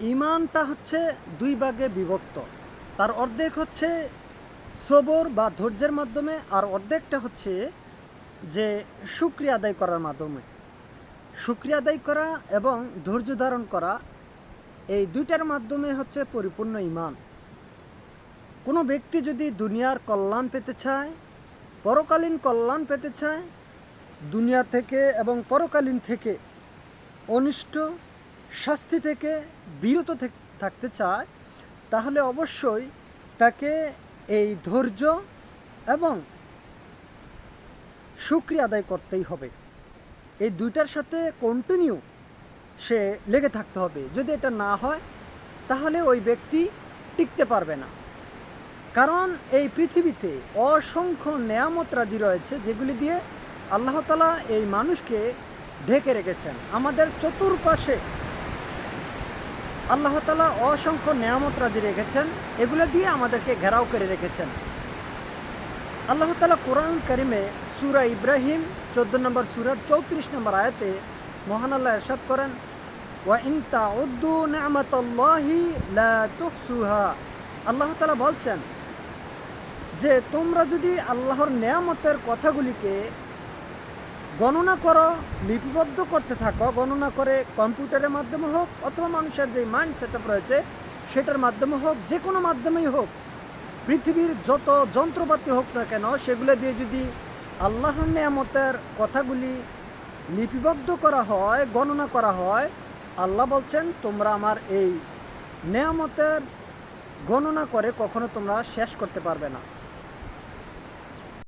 ইমানটা হচ্ছে দুই ভাগে বিভক্ত। তার অর্ধেক হচ্ছে সবর বা ধৈর্যের মাধ্যমে, আর অর্ধেকটা হচ্ছে যে শুক্রিয়া আদায় করার মাধ্যমে। শুক্রিয়া আদায় করা এবং ধৈর্য ধারণ করা, এই দুইটার মাধ্যমে হচ্ছে পরিপূর্ণ ইমান। কোনো ব্যক্তি যদি দুনিয়ার কল্যাণ পেতে চায়, পরকালীন কল্যাণ পেতে চায়, দুনিয়া থেকে এবং পরকালীন থেকে অনিষ্ট শাস্তি থেকে বিরত থেক- থাকতে চায়, তাহলে অবশ্যই তাকে এই ধৈর্য এবং সুক্রিয়া আদায় করতেই হবে। এই দুইটার সাথে কন্টিনিউ সে লেগে থাকতে হবে। যদি এটা না হয়, তাহলে ওই ব্যক্তি টিকতে পারবে না। কারণ এই পৃথিবীতে অসংখ্য নেয়ামত রাজি রয়েছে, যেগুলি দিয়ে আল্লাহতালা এই মানুষকে ঢেকে রেখেছেন। আমাদের চতুর্পাশে আল্লাহ তালা অসংখ্য নেয়ামত রেখেছেন। এগুলো দিয়ে আমাদেরকে ঘেরাও করে রেখেছেন। আল্লাহ তালা কোরআন করিমে সুরা ইব্রাহিম, চোদ্দ নম্বর সুরার চৌত্রিশ নম্বর আয়াতে মহান আল্লাহ এরশাদ করেন আল্লাহ তালা বলছেন যে, তোমরা যদি আল্লাহর নিয়ামতের কথাগুলিকে গণনা করো, লিপিবদ্ধ করতে থাকো, গণনা করে কম্পিউটারের মাধ্যমে হোক অথবা মানুষের যে মাইন্ড সেট রয়েছে, সেটার মাধ্যমে হোক যে কোনো মাধ্যমেই হোক, পৃথিবীর যত যন্ত্রপাতি হোক না কেন, সেগুলো দিয়ে যদি আল্লাহর নেয়ামতের কথাগুলি লিপিবদ্ধ করা হয়, গণনা করা হয়, আল্লাহ বলছেন, তোমরা আমার এই নেয়ামতের গণনা করে কখনো তোমরা শেষ করতে পারবে না।